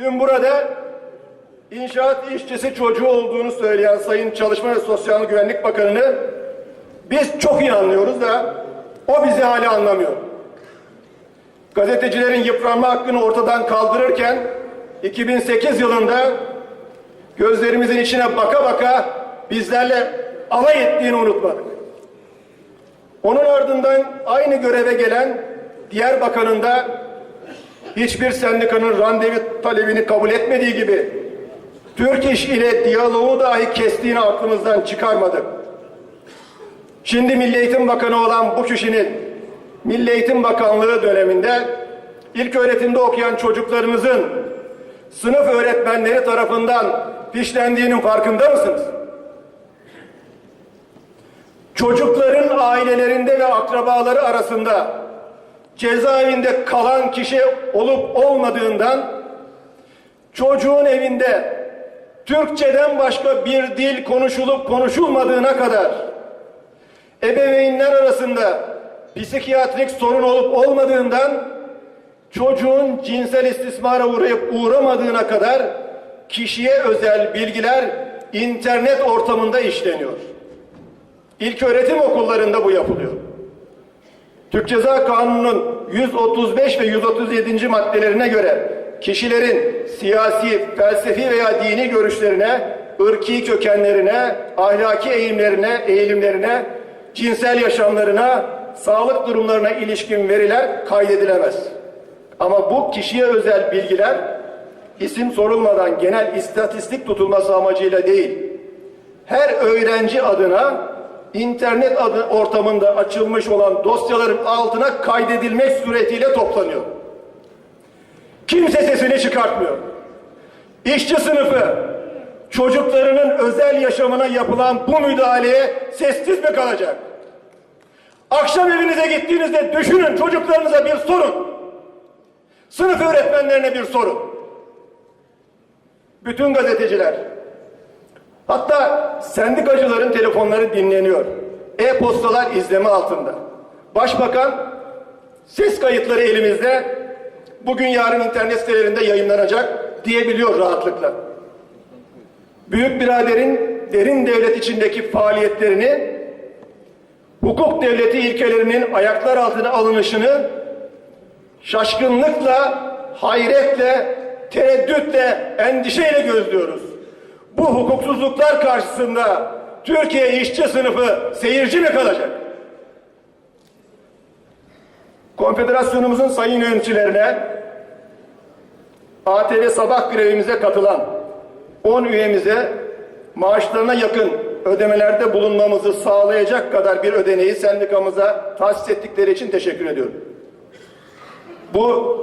Dün burada inşaat işçisi çocuğu olduğunu söyleyen Sayın Çalışma ve Sosyal Güvenlik Bakanı'nı biz çok iyi anlıyoruz da o bizi hala anlamıyor. Gazetecilerin yıpranma hakkını ortadan kaldırırken 2008 yılında gözlerimizin içine baka baka bizlerle alay ettiğini unutmadık. Onun ardından aynı göreve gelen diğer bakanın da hiçbir sendikanın randevu talebini kabul etmediği gibi Türk İş ile diyaloğu dahi kestiğini aklımızdan çıkarmadık. Şimdi Milli Eğitim Bakanı olan bu kişinin Milli Eğitim Bakanlığı döneminde ilk öğretimde okuyan çocuklarınızın sınıf öğretmenleri tarafından fişlendiğinin farkında mısınız? Çocukların ailelerinde ve akrabaları arasında cezaevinde kalan kişi olup olmadığından çocuğun evinde Türkçeden başka bir dil konuşulup konuşulmadığına kadar ebeveynler arasında psikiyatrik sorun olup olmadığından çocuğun cinsel istismara uğrayıp uğramadığına kadar kişiye özel bilgiler internet ortamında işleniyor. İlk öğretim okullarında bu yapılıyor. Türk Ceza Kanunu'nun 135 ve 137. maddelerine göre kişilerin siyasi, felsefi veya dini görüşlerine, ırki kökenlerine, ahlaki eğilimlerine, eğilimlerine, cinsel yaşamlarına, sağlık durumlarına ilişkin veriler kaydedilemez. Ama bu kişiye özel bilgiler isim sorulmadan genel istatistik tutulması amacıyla değil, her öğrenci adına internet adı ortamında açılmış olan dosyaların altına kaydedilmek suretiyle toplanıyor. Kimse sesini çıkartmıyor. İşçi sınıfı çocuklarının özel yaşamına yapılan bu müdahaleye sessiz mi kalacak? Akşam evinize gittiğinizde düşünün çocuklarınıza bir sorun. Sınıf öğretmenlerine bir sorun. Bütün gazeteciler, hatta sendikacıların telefonları dinleniyor. E-postalar izleme altında. Başbakan ses kayıtları elimizde bugün yarın internet sitelerinde yayınlanacak diyebiliyor rahatlıkla. Büyük biraderin derin devlet içindeki faaliyetlerini hukuk devleti ilkelerinin ayaklar altına alınışını şaşkınlıkla, hayretle, tereddütle, endişeyle gözlüyoruz. Bu hukuksuzluklar karşısında Türkiye işçi sınıfı seyirci mi kalacak? Konfederasyonumuzun sayın yöneticilerine ATV sabah grevimize katılan 10 üyemize maaşlarına yakın ödemelerde bulunmamızı sağlayacak kadar bir ödeneği sendikamıza tahsis ettikleri için teşekkür ediyorum. Bu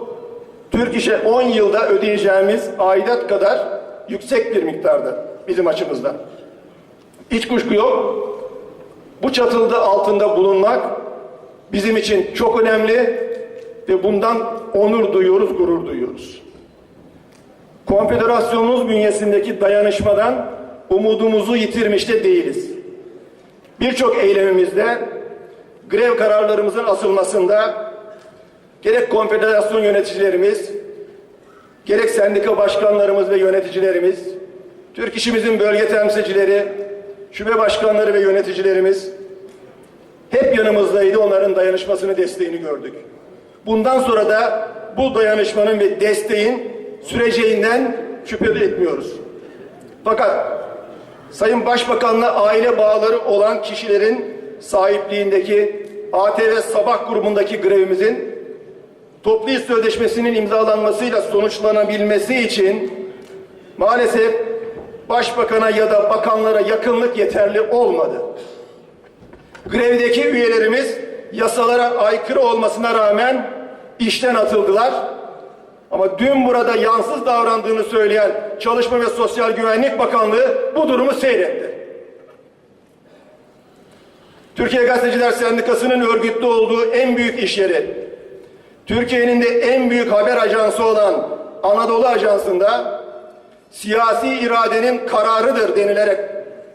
Türk İş'e 10 yılda ödeyeceğimiz aidat kadar yüksek bir miktarda bizim açımızda. Hiç kuşku yok. Bu çatıldı altında bulunmak bizim için çok önemli ve bundan onur duyuyoruz, gurur duyuyoruz. Konfederasyonumuz bünyesindeki dayanışmadan umudumuzu yitirmiş de değiliz. Birçok eylemimizde grev kararlarımızın asılmasında gerek konfederasyon yöneticilerimiz, gerek sendika başkanlarımız ve yöneticilerimiz, Türk işimizin bölge temsilcileri, şube başkanları ve yöneticilerimiz hep yanımızdaydı. Onların dayanışmasını, desteğini gördük. Bundan sonra da bu dayanışmanın ve desteğin süreceğinden şüphe etmiyoruz. Fakat Sayın Başbakan'la aile bağları olan kişilerin sahipliğindeki ATV Sabah grubundaki grevimizin toplu iş sözleşmesinin imzalanmasıyla sonuçlanabilmesi için maalesef başbakana ya da bakanlara yakınlık yeterli olmadı. Grevdeki üyelerimiz yasalara aykırı olmasına rağmen işten atıldılar. Ama dün burada yansız davrandığını söyleyen Çalışma ve Sosyal Güvenlik Bakanlığı bu durumu seyretti. Türkiye Gazeteciler Sendikası'nın örgütlü olduğu en büyük iş yeri, Türkiye'nin de en büyük haber ajansı olan Anadolu Ajansı'nda siyasi iradenin kararıdır denilerek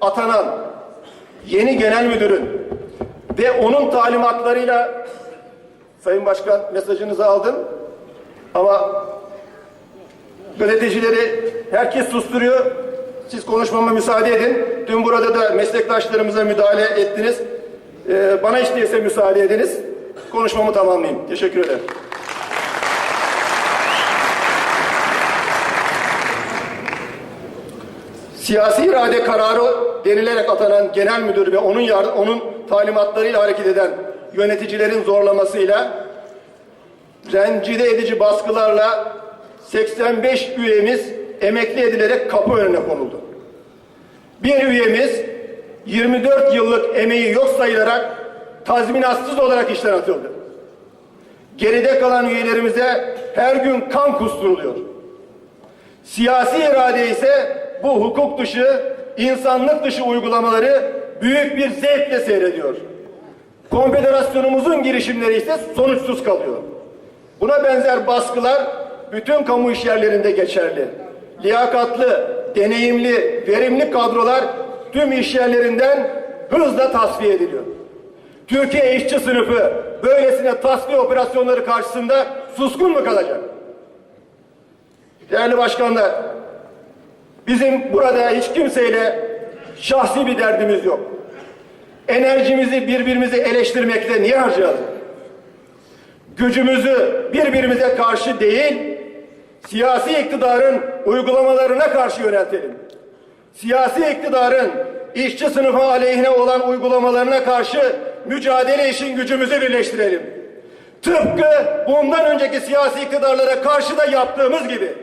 atanan yeni genel müdürün ve onun talimatlarıyla Sayın Başkan mesajınızı aldım ama gazetecileri herkes susturuyor. Siz konuşmama müsaade edin. Dün burada da meslektaşlarımıza müdahale ettiniz. Ee, bana hiç değilse müsaade ediniz. Konuşmamı tamamlayayım. Teşekkür ederim. Siyasi irade kararı denilerek atanan genel müdür ve onun yar- onun talimatlarıyla hareket eden yöneticilerin zorlamasıyla rencide edici baskılarla 85 üyemiz emekli edilerek kapı önüne konuldu. Bir üyemiz 24 yıllık emeği yok sayılarak tazminatsız olarak işten atıldı. Geride kalan üyelerimize her gün kan kusturuluyor. Siyasi irade ise bu hukuk dışı, insanlık dışı uygulamaları büyük bir zevkle seyrediyor. Konfederasyonumuzun girişimleri ise sonuçsuz kalıyor. Buna benzer baskılar bütün kamu iş yerlerinde geçerli. Liyakatlı, deneyimli, verimli kadrolar tüm iş yerlerinden hızla tasfiye ediliyor. Türkiye işçi sınıfı böylesine tasfiye operasyonları karşısında suskun mu kalacak? Değerli başkanlar, bizim burada hiç kimseyle şahsi bir derdimiz yok. Enerjimizi birbirimizi eleştirmekte niye harcayalım? Gücümüzü birbirimize karşı değil, siyasi iktidarın uygulamalarına karşı yöneltelim. Siyasi iktidarın işçi sınıfı aleyhine olan uygulamalarına karşı mücadele için gücümüzü birleştirelim. Tıpkı bundan önceki siyasi iktidarlara karşı da yaptığımız gibi.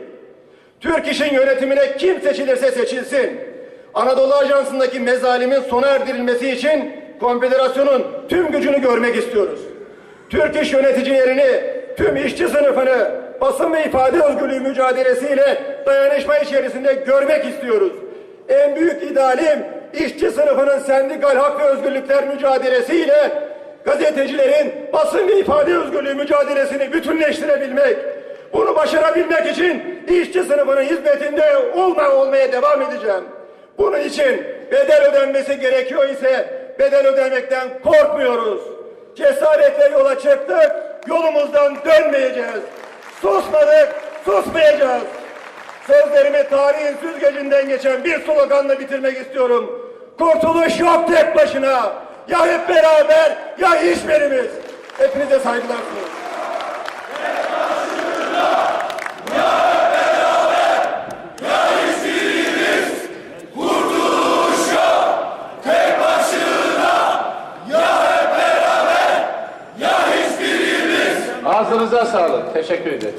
Türk İş'in yönetimine kim seçilirse seçilsin. Anadolu Ajansı'ndaki mezalimin sona erdirilmesi için konfederasyonun tüm gücünü görmek istiyoruz. Türk İş yöneticilerini, tüm işçi sınıfını basın ve ifade özgürlüğü mücadelesiyle dayanışma içerisinde görmek istiyoruz. En büyük idealim işçi sınıfının sendikal hak ve özgürlükler mücadelesiyle gazetecilerin basın ve ifade özgürlüğü mücadelesini bütünleştirebilmek. Bunu başarabilmek için işçi sınıfının hizmetinde olma olmaya devam edeceğim. Bunun için bedel ödenmesi gerekiyor ise bedel ödemekten korkmuyoruz. Cesaretle yola çıktık, yolumuzdan dönmeyeceğiz. Susmadık, susmayacağız. Sözlerimi tarihin süzgecinden geçen bir sloganla bitirmek istiyorum. Kurtuluş yok tek başına. Ya hep beraber ya hiçbirimiz. Hepinize saygılar sunuyorum. Teşekkür ederim.